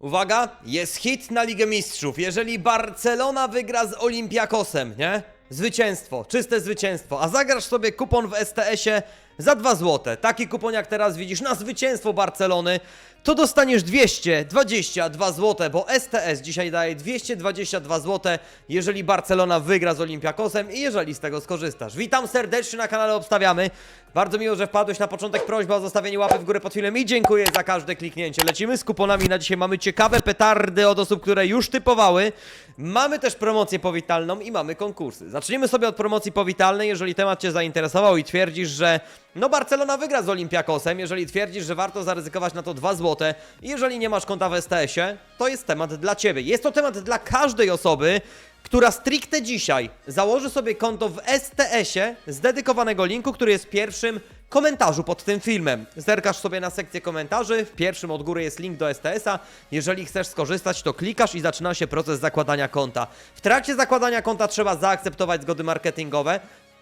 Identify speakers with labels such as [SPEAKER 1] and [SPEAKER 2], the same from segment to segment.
[SPEAKER 1] Uwaga, jest hit na Ligę Mistrzów. Jeżeli Barcelona wygra z Olympiakosem, nie? Zwycięstwo, czyste zwycięstwo. A zagrasz sobie kupon w STS-ie za 2 zł. Taki kupon jak teraz widzisz na zwycięstwo Barcelony, to dostaniesz 222 zł, bo STS dzisiaj daje 222 zł, jeżeli Barcelona wygra z Olympiakosem i jeżeli z tego skorzystasz. Witam serdecznie na kanale Obstawiamy. Bardzo miło, że wpadłeś na początek. Prośba o zostawienie łapy w górę pod filmem i dziękuję za każde kliknięcie. Lecimy z kuponami na dzisiaj. Mamy ciekawe petardy od osób, które już typowały. Mamy też promocję powitalną i mamy konkursy. Zaczniemy sobie od promocji powitalnej. Jeżeli temat Cię zainteresował i twierdzisz, że no Barcelona wygra z Olympiakosem, jeżeli twierdzisz, że warto zaryzykować na to 2 zł, i jeżeli nie masz konta w STS-ie, to jest temat dla Ciebie. Jest to temat dla każdej osoby, która stricte dzisiaj założy sobie konto w STS-ie z dedykowanego linku, który jest w pierwszym komentarzu pod tym filmem. Zerkasz sobie na sekcję komentarzy, w pierwszym od góry jest link do STS-a. Jeżeli chcesz skorzystać, to klikasz i zaczyna się proces zakładania konta. W trakcie zakładania konta trzeba zaakceptować zgody marketingowe,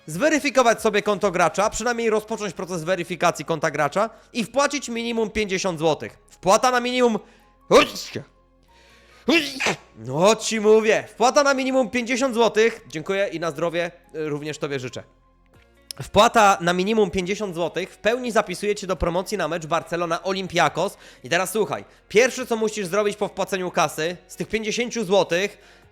[SPEAKER 1] zweryfikować sobie konto gracza, przynajmniej rozpocząć proces weryfikacji konta gracza i wpłacić minimum 50 zł. Wpłata na minimum... No ci mówię, wpłata na minimum 50 zł. Dziękuję i na zdrowie y, również Tobie życzę. Wpłata na minimum 50 zł w pełni zapisuje Cię do promocji na mecz Barcelona Olympiakos. I teraz słuchaj, pierwsze co musisz zrobić po wpłaceniu kasy, z tych 50 zł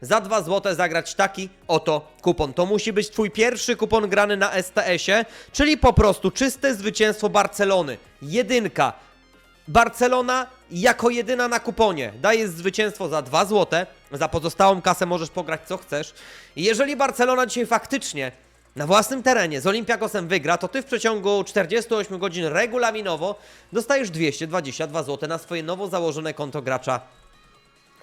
[SPEAKER 1] za 2 zł zagrać taki oto kupon. To musi być Twój pierwszy kupon grany na STS-ie, czyli po prostu czyste zwycięstwo Barcelony. Jedynka. Barcelona jako jedyna na kuponie daje zwycięstwo za 2 zł. Za pozostałą kasę możesz pograć co chcesz. I jeżeli Barcelona dzisiaj faktycznie na własnym terenie z Olympiakosem wygra, to ty w przeciągu 48 godzin regulaminowo dostajesz 222 zł na swoje nowo założone konto gracza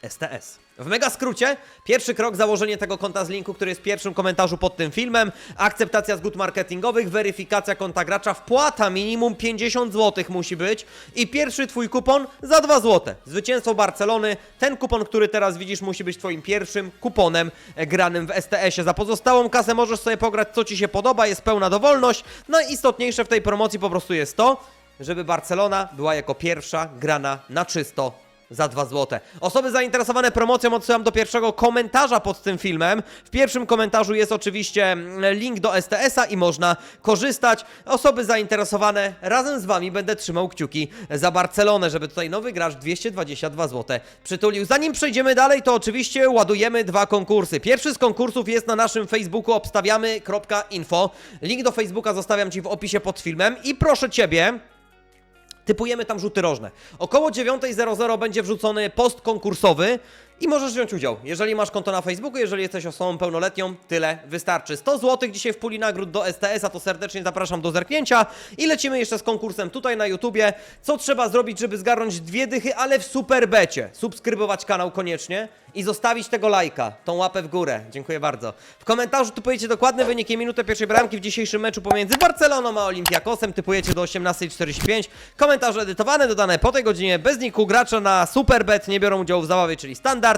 [SPEAKER 1] STS. W mega skrócie, pierwszy krok założenie tego konta z linku, który jest w pierwszym komentarzu pod tym filmem, akceptacja zgód marketingowych, weryfikacja konta gracza, wpłata minimum 50 zł musi być i pierwszy twój kupon za 2 zł. Zwycięstwo Barcelony, ten kupon, który teraz widzisz, musi być twoim pierwszym kuponem granym w STS-ie. Za pozostałą kasę możesz sobie pograć co ci się podoba, jest pełna dowolność. Najistotniejsze w tej promocji po prostu jest to, żeby Barcelona była jako pierwsza grana na czysto za 2 zł. Osoby zainteresowane promocją odsyłam do pierwszego komentarza pod tym filmem. W pierwszym komentarzu jest oczywiście mm, link do STS-a i można korzystać. Osoby zainteresowane razem z Wami będę trzymał kciuki za Barcelonę, żeby tutaj nowy gracz 222 zł przytulił. Zanim przejdziemy dalej, to oczywiście ładujemy dwa konkursy. Pierwszy z konkursów jest na naszym Facebooku obstawiamy.info. Link do Facebooka zostawiam Ci w opisie pod filmem i proszę Ciebie, Typujemy tam rzuty rożne. Około 9.00 będzie wrzucony post konkursowy i możesz wziąć udział. Jeżeli masz konto na Facebooku, jeżeli jesteś osobą pełnoletnią, tyle wystarczy. 100 zł dzisiaj w puli nagród do STS-a, to serdecznie zapraszam do zerknięcia. I lecimy jeszcze z konkursem tutaj na YouTubie. Co trzeba zrobić, żeby zgarnąć dwie dychy, ale w super becie? Subskrybować kanał koniecznie i zostawić tego lajka, tą łapę w górę. Dziękuję bardzo. W komentarzu typujecie dokładne wyniki minutę pierwszej bramki w dzisiejszym meczu pomiędzy Barceloną a Olympiakosem. Typujecie do 18.45. Komentarze edytowane, dodane po tej godzinie. Bez niku gracze na Superbet nie biorą udziału w zabawie, czyli standard.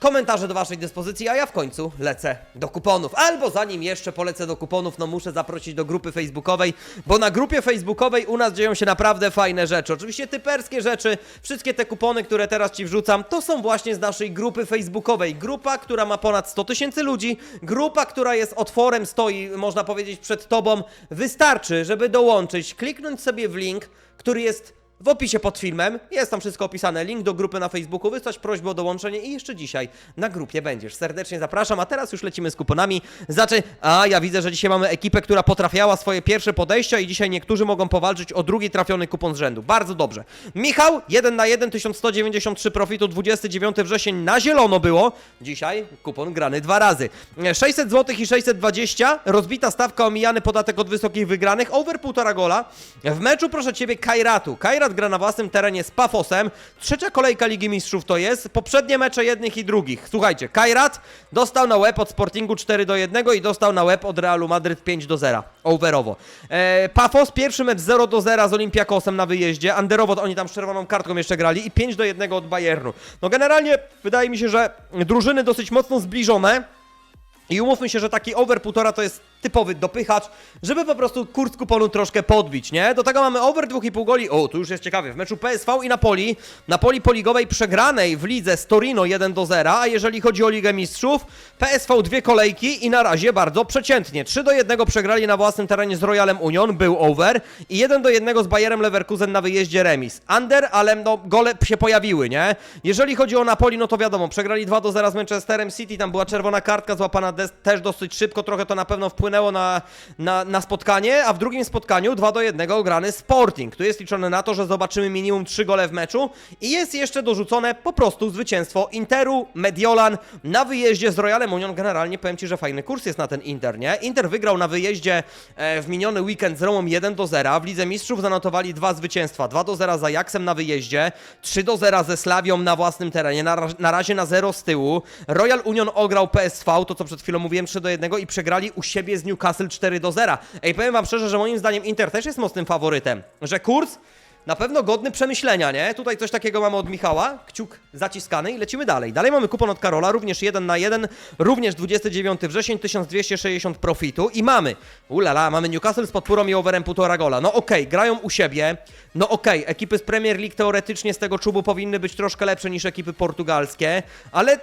[SPEAKER 1] Komentarze do Waszej dyspozycji, a ja w końcu lecę do kuponów. Albo zanim jeszcze polecę do kuponów, no muszę zaprosić do grupy facebookowej, bo na grupie facebookowej u nas dzieją się naprawdę fajne rzeczy. Oczywiście typerskie rzeczy, wszystkie te kupony, które teraz Ci wrzucam, to są właśnie z naszej grupy facebookowej. Grupa, która ma ponad 100 tysięcy ludzi, grupa, która jest otworem, stoi, można powiedzieć, przed Tobą. Wystarczy, żeby dołączyć, kliknąć sobie w link, który jest w opisie pod filmem jest tam wszystko opisane. Link do grupy na Facebooku, wysłać prośbę o dołączenie i jeszcze dzisiaj na grupie będziesz. Serdecznie zapraszam, a teraz już lecimy z kuponami. Znaczy, a ja widzę, że dzisiaj mamy ekipę, która potrafiała swoje pierwsze podejścia i dzisiaj niektórzy mogą powalczyć o drugi trafiony kupon z rzędu. Bardzo dobrze. Michał, 1 na 1, 1193 profitu, 29 wrzesień na zielono było. Dzisiaj kupon grany dwa razy. 600 zł i 620, rozbita stawka, omijany podatek od wysokich wygranych, over 1,5 gola. W meczu proszę Ciebie Kairatu. Kairat gra na własnym terenie z Pafosem. Trzecia kolejka Ligi Mistrzów to jest. Poprzednie mecze jednych i drugich. Słuchajcie, Kairat dostał na łeb od Sportingu 4 do 1 i dostał na łeb od Realu Madryt 5 do 0. Overowo. E, Pafos pierwszy mecz 0 do 0 z Olympiakosem na wyjeździe. Anderowo to oni tam z czerwoną kartką jeszcze grali i 5 do 1 od Bayernu. No generalnie wydaje mi się, że drużyny dosyć mocno zbliżone. I umówmy się, że taki over 1,5 to jest typowy dopychacz, żeby po prostu kurs kuponu troszkę podbić, nie? Do tego mamy over 2,5 goli. O, tu już jest ciekawie. W meczu PSV i Napoli, Napoli poligowej przegranej w lidze z Torino 1 do 0, a jeżeli chodzi o Ligę Mistrzów, PSV dwie kolejki i na razie bardzo przeciętnie. 3 do 1 przegrali na własnym terenie z Royalem Union, był over i 1 do 1 z Bayerem Leverkusen na wyjeździe remis. Under, ale no gole się pojawiły, nie? Jeżeli chodzi o Napoli, no to wiadomo, przegrali 2 do 0 z Manchesterem City, tam była czerwona kartka złapana też dosyć szybko, trochę to na pewno wpłynęło na, na, na spotkanie, a w drugim spotkaniu 2 do 1 ograny Sporting. Tu jest liczone na to, że zobaczymy minimum 3 gole w meczu i jest jeszcze dorzucone po prostu zwycięstwo Interu, Mediolan na wyjeździe z Royalem Union. Generalnie powiem Ci, że fajny kurs jest na ten Inter, nie? Inter wygrał na wyjeździe e, w miniony weekend z Romą 1 do 0. W Lidze Mistrzów zanotowali dwa zwycięstwa. 2 do 0 za Ajaxem na wyjeździe, 3 do 0 ze Slawią na własnym terenie, na, na razie na 0 z tyłu. Royal Union ograł PSV, to co przed chwilą mówiłem, 3 do 1 i przegrali u siebie z Newcastle 4 do 0. Ej, powiem Wam szczerze, że moim zdaniem Inter też jest mocnym faworytem, że kurs na pewno godny przemyślenia, nie? Tutaj coś takiego mamy od Michała, kciuk zaciskany i lecimy dalej. Dalej mamy kupon od Karola, również 1 na 1, również 29 wrzesień, 1260 profitu i mamy, ulala, mamy Newcastle z podpórą i overem 1,5 gola. No okej, grają u siebie, no okej, ekipy z Premier League teoretycznie z tego czubu powinny być troszkę lepsze niż ekipy portugalskie, ale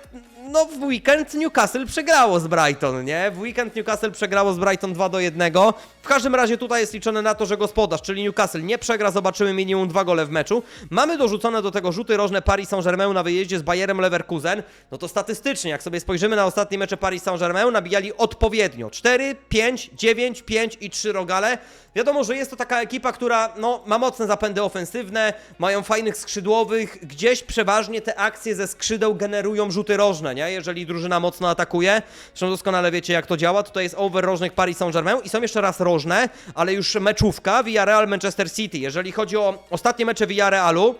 [SPEAKER 1] no w weekend Newcastle przegrało z Brighton, nie? W weekend Newcastle przegrało z Brighton 2 do 1. W każdym razie tutaj jest liczone na to, że gospodarz, czyli Newcastle nie przegra, zobaczymy minimum dwa gole w meczu. Mamy dorzucone do tego rzuty rożne Paris Saint-Germain na wyjeździe z Bayerem Leverkusen. No to statystycznie, jak sobie spojrzymy na ostatnie mecze Paris Saint-Germain, nabijali odpowiednio 4, 5, 9, 5 i 3 rogale. Wiadomo, że jest to taka ekipa, która no, ma mocne zapędy ofensywne, mają fajnych skrzydłowych, gdzieś przeważnie te akcje ze skrzydeł generują rzuty rożne, nie? Jeżeli drużyna mocno atakuje. Zresztą doskonale wiecie, jak to działa. Tutaj jest over rożnych Paris Saint-Germain i są jeszcze raz rożne, ale już meczówka Villarreal Manchester City. Jeżeli chodzi o ostatnie mecze Villarrealu,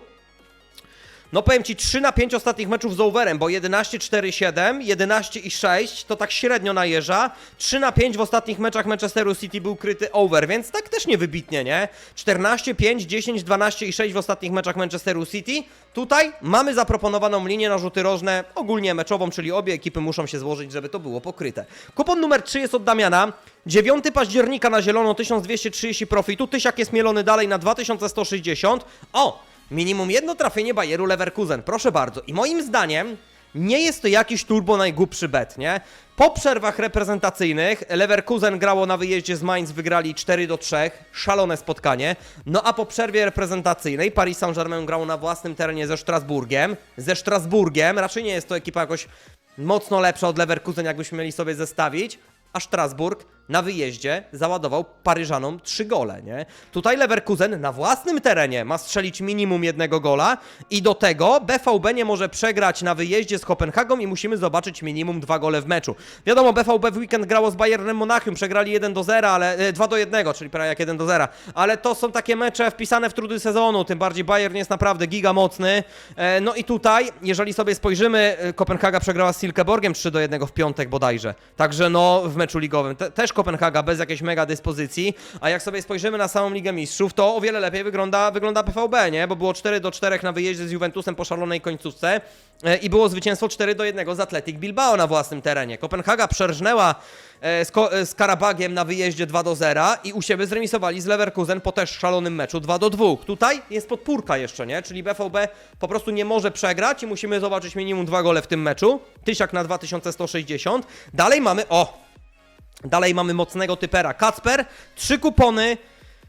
[SPEAKER 1] no powiem Ci, 3 na 5 ostatnich meczów z overem, bo 11, 4, 7, 11 i 6 to tak średnio najeżdża. 3 na 5 w ostatnich meczach Manchesteru City był kryty over, więc tak też nie wybitnie, nie? 14, 5, 10, 12 i 6 w ostatnich meczach Manchesteru City. Tutaj mamy zaproponowaną linię na rzuty rożne, ogólnie meczową, czyli obie ekipy muszą się złożyć, żeby to było pokryte. Kupon numer 3 jest od Damiana. 9 października na zielono 1230 profitu, Tysiak jest mielony dalej na 2160. O! Minimum jedno trafienie Bayeru Leverkusen, proszę bardzo. I moim zdaniem nie jest to jakiś turbo najgłupszy bet, nie? Po przerwach reprezentacyjnych Leverkusen grało na wyjeździe z Mainz, wygrali 4 do 3, szalone spotkanie. No a po przerwie reprezentacyjnej Paris Saint-Germain grało na własnym terenie ze Strasburgiem. Ze Strasburgiem, raczej nie jest to ekipa jakoś mocno lepsza od Leverkusen, jakbyśmy mieli sobie zestawić. A Strasburg na wyjeździe załadował Paryżanom 3 gole, nie? Tutaj Leverkusen na własnym terenie ma strzelić minimum jednego gola i do tego BVB nie może przegrać na wyjeździe z Kopenhagą i musimy zobaczyć minimum dwa gole w meczu. Wiadomo, BVB w weekend grało z Bayernem Monachium, przegrali 1 do 0, ale e, 2 do 1, czyli prawie jak 1 do 0, ale to są takie mecze wpisane w trudy sezonu, tym bardziej Bayern jest naprawdę giga mocny. E, no i tutaj, jeżeli sobie spojrzymy, e, Kopenhaga przegrała z Silkeborgiem 3 do 1 w piątek bodajże. Także no w meczu ligowym te, też Kopenhaga bez jakiejś mega dyspozycji, a jak sobie spojrzymy na samą Ligę Mistrzów, to o wiele lepiej wygląda, wygląda PVB, nie? Bo było 4 do 4 na wyjeździe z Juventusem po szalonej końcówce e, i było zwycięstwo 4 do 1 z Athletic Bilbao na własnym terenie. Kopenhaga przerżnęła e, z, Ko- e, z Karabagiem na wyjeździe 2 do 0 i u siebie zremisowali z Leverkusen po też szalonym meczu 2 do 2. Tutaj jest podpórka jeszcze, nie? Czyli BVB po prostu nie może przegrać i musimy zobaczyć minimum dwa gole w tym meczu. Tysiak na 2160. Dalej mamy, o, Dalej mamy mocnego typera. Kacper, trzy kupony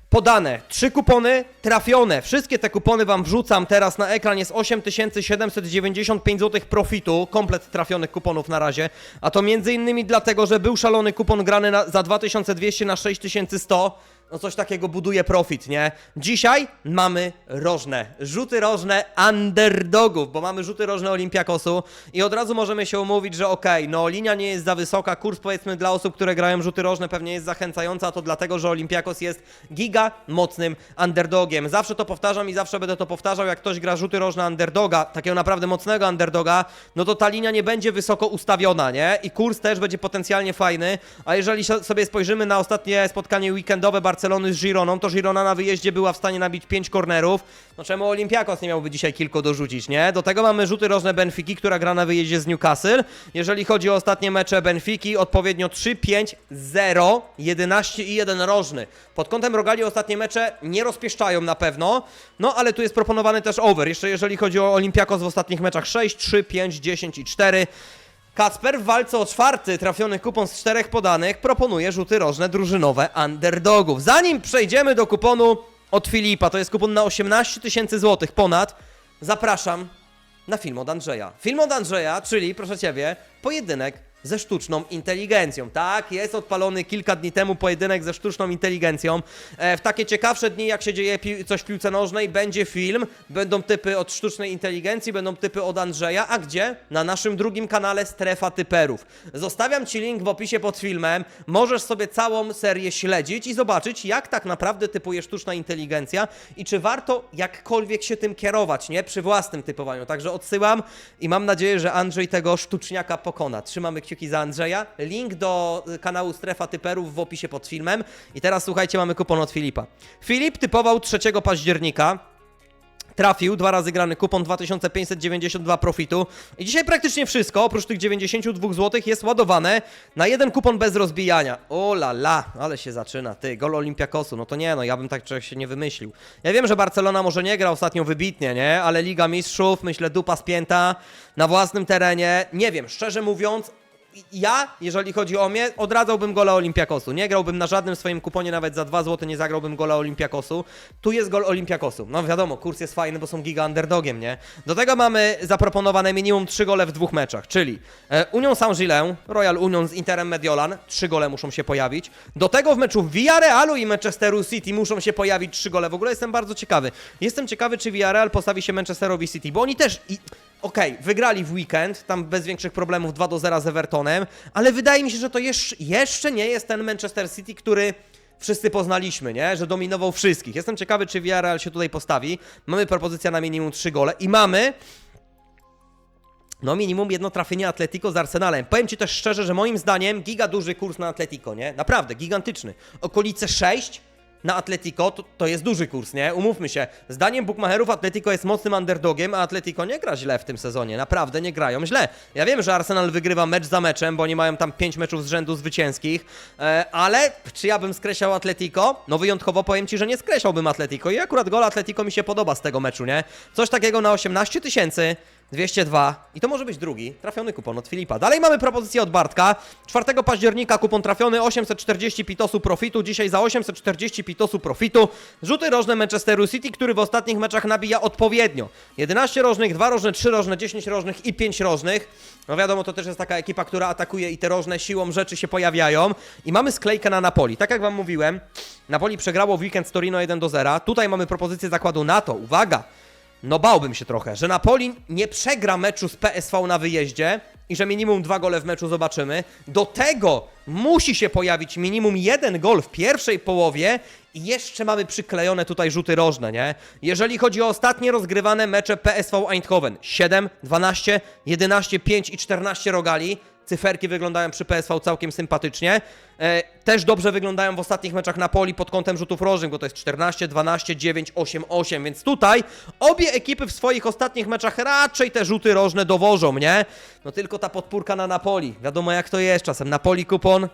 [SPEAKER 1] podane, trzy kupony trafione. Wszystkie te kupony wam wrzucam teraz na ekran. Jest 8795 zł profitu, komplet trafionych kuponów na razie. A to między innymi dlatego, że był szalony kupon grany na, za 2200 na 6100. No coś takiego buduje profit, nie? Dzisiaj mamy rożne, rzuty rożne underdogów, bo mamy rzuty rożne Olimpiakosu i od razu możemy się umówić, że okej, no linia nie jest za wysoka, kurs powiedzmy dla osób, które grają rzuty rożne pewnie jest zachęcająca, a to dlatego, że Olimpiakos jest giga mocnym underdogiem. Zawsze to powtarzam i zawsze będę to powtarzał, jak ktoś gra rzuty rożne underdoga, takiego naprawdę mocnego underdoga, no to ta linia nie będzie wysoko ustawiona, nie? I kurs też będzie potencjalnie fajny, a jeżeli so- sobie spojrzymy na ostatnie spotkanie weekendowe Barcelony Barcelony z Gironą, to Girona na wyjeździe była w stanie nabić 5 kornerów. No czemu Olympiakos nie miałby dzisiaj kilku dorzucić, nie? Do tego mamy rzuty rożne Benfiki, która gra na wyjeździe z Newcastle. Jeżeli chodzi o ostatnie mecze Benfiki, odpowiednio 3, 5, 0, 11 i 1 rożny. Pod kątem rogali ostatnie mecze nie rozpieszczają na pewno, no ale tu jest proponowany też over. Jeszcze jeżeli chodzi o Olympiakos w ostatnich meczach 6, 3, 5, 10 i 4. Kacper w walce o czwarty trafiony kupon z czterech podanych proponuje rzuty rożne drużynowe underdogów. Zanim przejdziemy do kuponu od Filipa, to jest kupon na 18 tysięcy złotych ponad, zapraszam na film od Andrzeja. Film od Andrzeja, czyli proszę Ciebie, pojedynek ze sztuczną inteligencją. Tak, jest odpalony kilka dni temu pojedynek ze sztuczną inteligencją. E, w takie ciekawsze dni, jak się dzieje coś w piłce nożnej, będzie film, będą typy od sztucznej inteligencji, będą typy od Andrzeja, a gdzie? Na naszym drugim kanale Strefa Typerów. Zostawiam Ci link w opisie pod filmem, możesz sobie całą serię śledzić i zobaczyć, jak tak naprawdę typuje sztuczna inteligencja i czy warto jakkolwiek się tym kierować, nie? Przy własnym typowaniu. Także odsyłam i mam nadzieję, że Andrzej tego sztuczniaka pokona. Trzymamy kciuki za Andrzeja. Link do kanału Strefa Typerów w opisie pod filmem. I teraz słuchajcie, mamy kupon od Filipa. Filip typował 3 października. Trafił, dwa razy grany kupon 2592 profitu. I dzisiaj praktycznie wszystko, oprócz tych 92 zł, jest ładowane na jeden kupon bez rozbijania. O la la, ale się zaczyna, ty, gol Olimpiakosu, no to nie, no ja bym tak czegoś się nie wymyślił. Ja wiem, że Barcelona może nie gra ostatnio wybitnie, nie? Ale Liga Mistrzów, myślę, dupa spięta na własnym terenie. Nie wiem, szczerze mówiąc, ja, jeżeli chodzi o mnie, odradzałbym gola Olimpiakosu. Nie grałbym na żadnym swoim kuponie, nawet za 2 zł nie zagrałbym gola Olimpiakosu. Tu jest gol Olimpiakosu. No wiadomo, kurs jest fajny, bo są giga underdogiem, nie? Do tego mamy zaproponowane minimum 3 gole w dwóch meczach, czyli e, Union Saint-Gilles, Royal Union z Interem Mediolan, 3 gole muszą się pojawić. Do tego w meczu Villarealu i Manchesteru City muszą się pojawić 3 gole. W ogóle jestem bardzo ciekawy. Jestem ciekawy, czy Villarreal postawi się Manchesterowi City, bo oni też... I... Okej, wygrali w weekend, tam bez większych problemów 2 do 0 z Evertonem, ale wydaje mi się, że to jeszcze, nie jest ten Manchester City, który wszyscy poznaliśmy, nie? Że dominował wszystkich. Jestem ciekawy, czy Villarreal się tutaj postawi. Mamy propozycję na minimum 3 gole i mamy no minimum jedno trafienie Atletico z Arsenalem. Powiem Ci też szczerze, że moim zdaniem giga duży kurs na Atletico, nie? Naprawdę, gigantyczny. Okolice 6 na Atletico to, to jest duży kurs, nie? Umówmy się. Zdaniem bookmacherów Atletico jest mocnym underdogiem, a Atletico nie gra źle w tym sezonie. Naprawdę nie grają źle. Ja wiem, że Arsenal wygrywa mecz za meczem, bo oni mają tam 5 meczów z rzędu zwycięskich, e, ale czy ja bym skreślał Atletico? No wyjątkowo powiem Ci, że nie skreślałbym Atletico i akurat gol Atletico mi się podoba z tego meczu, nie? Coś takiego na 18 tysięcy. 202 i to może być drugi trafiony kupon od Filipa. Dalej mamy propozycję od Bartka. 4 października kupon trafiony 840 pitosu profitu. Dzisiaj za 840 pitosu profitu rzuty rożne Manchesteru City, który w ostatnich meczach nabija odpowiednio. 11 rożnych, 2 rożne, 3 rożne, 10 rożnych i 5 rożnych. No wiadomo, to też jest taka ekipa, która atakuje i te rożne siłą rzeczy się pojawiają. I mamy sklejkę na Napoli. Tak jak wam mówiłem, Napoli przegrało w weekend z Torino 1 do 0. Tutaj mamy propozycję zakładu na to. Uwaga! No bałbym się trochę, że Napoli nie przegra meczu z PSV na wyjeździe i że minimum dwa gole w meczu zobaczymy. Do tego musi się pojawić minimum jeden gol w pierwszej połowie i jeszcze mamy przyklejone tutaj rzuty rożne, nie? Jeżeli chodzi o ostatnie rozgrywane mecze PSV Eindhoven 7, 12, 11, 5 i 14 rogali. Cyferki wyglądają przy PSV całkiem sympatycznie. E, też dobrze wyglądają w ostatnich meczach Napoli pod kątem rzutów rożnych, bo to jest 14, 12, 9, 8, 8, więc tutaj obie ekipy w swoich ostatnich meczach raczej te rzuty rożne dowożą, nie? No tylko ta podpórka na Napoli. Wiadomo jak to jest czasem. Napoli kupon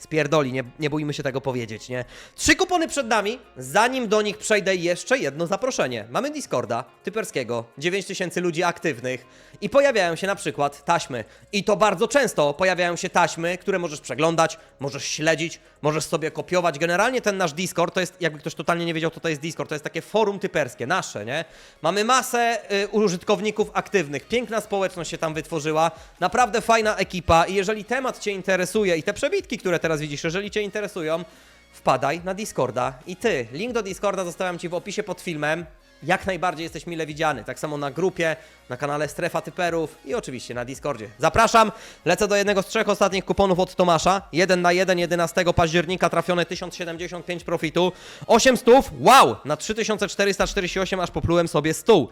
[SPEAKER 1] Spierdoli, nie, nie bójmy się tego powiedzieć, nie? Trzy kupony przed nami, zanim do nich przejdę jeszcze jedno zaproszenie. Mamy Discorda, typerskiego, 9000 ludzi aktywnych i pojawiają się na przykład taśmy. I to bardzo często pojawiają się taśmy, które możesz przeglądać, możesz śledzić, możesz sobie kopiować. Generalnie ten nasz Discord to jest, jakby ktoś totalnie nie wiedział, co to jest Discord, to jest takie forum typerskie, nasze, nie? Mamy masę y, użytkowników aktywnych, piękna społeczność się tam wytworzyła, naprawdę fajna ekipa i jeżeli temat Cię interesuje i te przebitki, które teraz widzisz, jeżeli Cię interesują, wpadaj na Discorda i Ty. Link do Discorda zostawiam Ci w opisie pod filmem. Jak najbardziej jesteś mile widziany. Tak samo na grupie, na kanale Strefa Typerów i oczywiście na Discordzie. Zapraszam. Lecę do jednego z trzech ostatnich kuponów od Tomasza. 1 na 1, 11 października trafione 1075 profitu. 8 stów. Wow! Na 3448 aż poplułem sobie stół.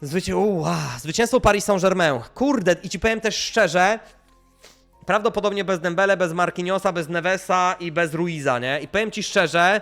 [SPEAKER 1] Zwycię... Zwycięstwo Paris Saint-Germain. Kurde, i ci powiem też szczerze, Prawdopodobnie bez Dembele, bez Marquinhosa, bez Nevesa i bez Ruiza, nie? I powiem ci szczerze,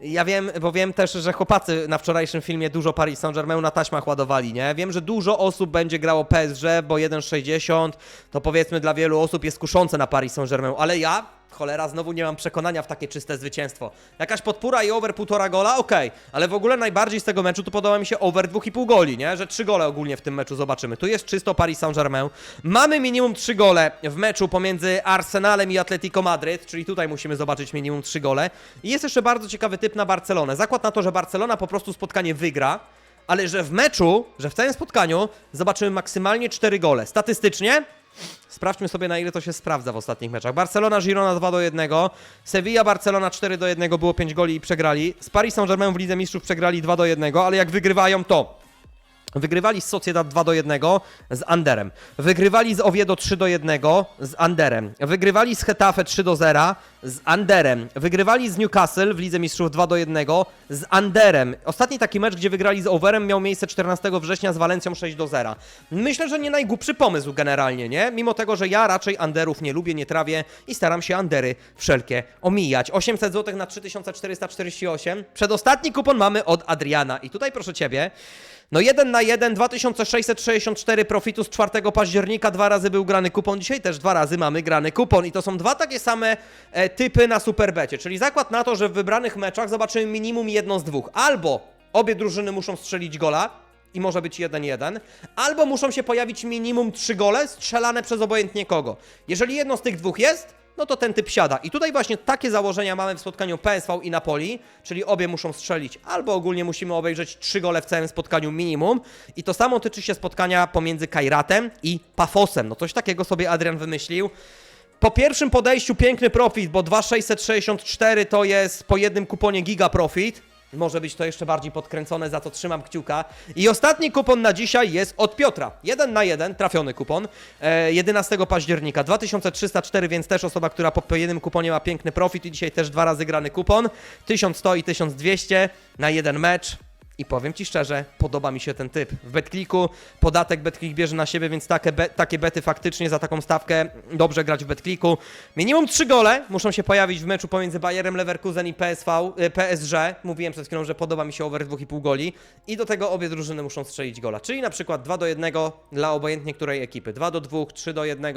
[SPEAKER 1] ja wiem, bo wiem też, że chłopacy na wczorajszym filmie dużo Paris Saint-Germain na taśmach ładowali, nie? Wiem, że dużo osób będzie grało PSG, bo 1,60 to powiedzmy dla wielu osób jest kuszące na Paris Saint-Germain, ale ja, cholera, znowu nie mam przekonania w takie czyste zwycięstwo. Jakaś podpóra i over półtora gola, okej, ale w ogóle najbardziej z tego meczu to podoba mi się over 2,5 goli, nie? Że 3 gole ogólnie w tym meczu zobaczymy. Tu jest czysto Paris Saint-Germain. Mamy minimum 3 gole w meczu pomiędzy Arsenalem i Atletico Madryt, czyli tutaj musimy zobaczyć minimum 3 gole. I jest jeszcze bardzo ciekawy typ na Barcelonę. Zakład na to, że Barcelona po prostu spotkanie wygra, ale że w meczu, że w całym spotkaniu zobaczymy maksymalnie 4 gole. Statystycznie Sprawdźmy sobie na ile to się sprawdza w ostatnich meczach. Barcelona, Girona 2 do 1, Sevilla, Barcelona 4 do 1, było 5 goli i przegrali. Z Paris Saint-Germain w Lidze Mistrzów przegrali 2 do 1, ale jak wygrywają to Wygrywali z Sociedad 2 do 1 z Anderem. Wygrywali z Oviedo 3 do 1 z Anderem. Wygrywali z Hetafe 3 do 0 z Anderem. Wygrywali z Newcastle w Lidze Mistrzów 2 do 1 z Anderem. Ostatni taki mecz, gdzie wygrali z Overem miał miejsce 14 września z Walencją 6 do 0. Myślę, że nie najgłupszy pomysł generalnie, nie? Mimo tego, że ja raczej Anderów nie lubię, nie trawię i staram się Andery wszelkie omijać. 800 zł na 3448. Przedostatni kupon mamy od Adriana i tutaj proszę Ciebie, no 1 na 1, 2664 profitu z 4 października, dwa razy był grany kupon, dzisiaj też dwa razy mamy grany kupon i to są dwa takie same e, typy na superbecie, czyli zakład na to, że w wybranych meczach zobaczymy minimum jedno z dwóch, albo obie drużyny muszą strzelić gola, i może być 1-1, albo muszą się pojawić minimum 3 gole strzelane przez obojętnie kogo. Jeżeli jedno z tych dwóch jest, no to ten typ siada. I tutaj właśnie takie założenia mamy w spotkaniu PSV i Napoli, czyli obie muszą strzelić, albo ogólnie musimy obejrzeć 3 gole w całym spotkaniu minimum. I to samo tyczy się spotkania pomiędzy Kairatem i Pafosem. No coś takiego sobie Adrian wymyślił. Po pierwszym podejściu piękny profit, bo 2,664 to jest po jednym kuponie giga profit. Może być to jeszcze bardziej podkręcone, za to trzymam kciuka. I ostatni kupon na dzisiaj jest od Piotra. Jeden na jeden, trafiony kupon. E, 11 października, 2304, więc też osoba, która po jednym kuponie ma piękny profit i dzisiaj też dwa razy grany kupon. 1100 i 1200 na jeden mecz. I powiem Ci szczerze, podoba mi się ten typ. W BetClicku podatek BetClick bierze na siebie, więc takie, be, takie bety faktycznie za taką stawkę dobrze grać w BetClicku. Minimum 3 gole muszą się pojawić w meczu pomiędzy Bayerem Leverkusen i PSV, e, PSG. Mówiłem przed chwilą, że podoba mi się over 2,5 goli. I do tego obie drużyny muszą strzelić gola. Czyli na przykład 2 do 1 dla obojętnie której ekipy. 2 do 2, 3 do 1.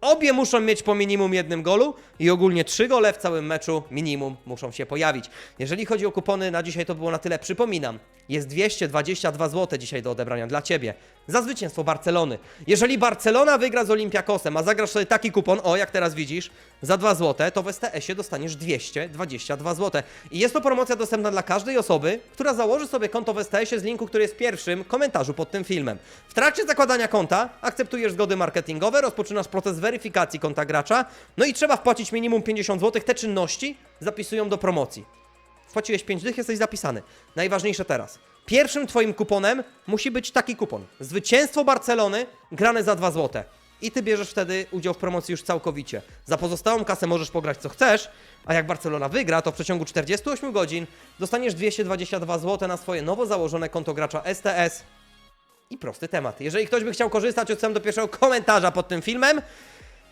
[SPEAKER 1] Obie muszą mieć po minimum jednym golu i ogólnie 3 gole w całym meczu minimum muszą się pojawić. Jeżeli chodzi o kupony, na dzisiaj to było na tyle. Przypominam, jest 222 zł dzisiaj do odebrania dla Ciebie za zwycięstwo Barcelony. Jeżeli Barcelona wygra z Olympiakosem, a zagrasz sobie taki kupon, o jak teraz widzisz, za 2 zł, to w STS-ie dostaniesz 222 zł. I jest to promocja dostępna dla każdej osoby, która założy sobie konto w STS-ie z linku, który jest w pierwszym komentarzu pod tym filmem. W trakcie zakładania konta akceptujesz zgody marketingowe, rozpoczynasz proces weryfikacji konta gracza, no i trzeba wpłacić minimum 50 zł. Te czynności zapisują do promocji. Wpłaciłeś 5 dych, jesteś zapisany. Najważniejsze teraz. Pierwszym twoim kuponem musi być taki kupon. Zwycięstwo Barcelony grane za 2 zł. I ty bierzesz wtedy udział w promocji już całkowicie. Za pozostałą kasę możesz pograć co chcesz, a jak Barcelona wygra, to w przeciągu 48 godzin dostaniesz 222 zł na swoje nowo założone konto gracza STS. I prosty temat. Jeżeli ktoś by chciał korzystać, odsyłam do pierwszego komentarza pod tym filmem.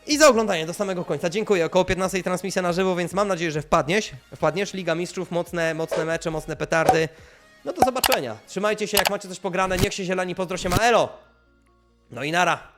[SPEAKER 1] I za oglądanie do samego końca. Dziękuję. Około 15 transmisja na żywo, więc mam nadzieję, że wpadniesz. Wpadniesz. Liga Mistrzów, mocne, mocne mecze, mocne petardy. No do zobaczenia. Trzymajcie się, jak macie coś pograne. Niech się zieloni pozdro się ma. Elo! No i nara.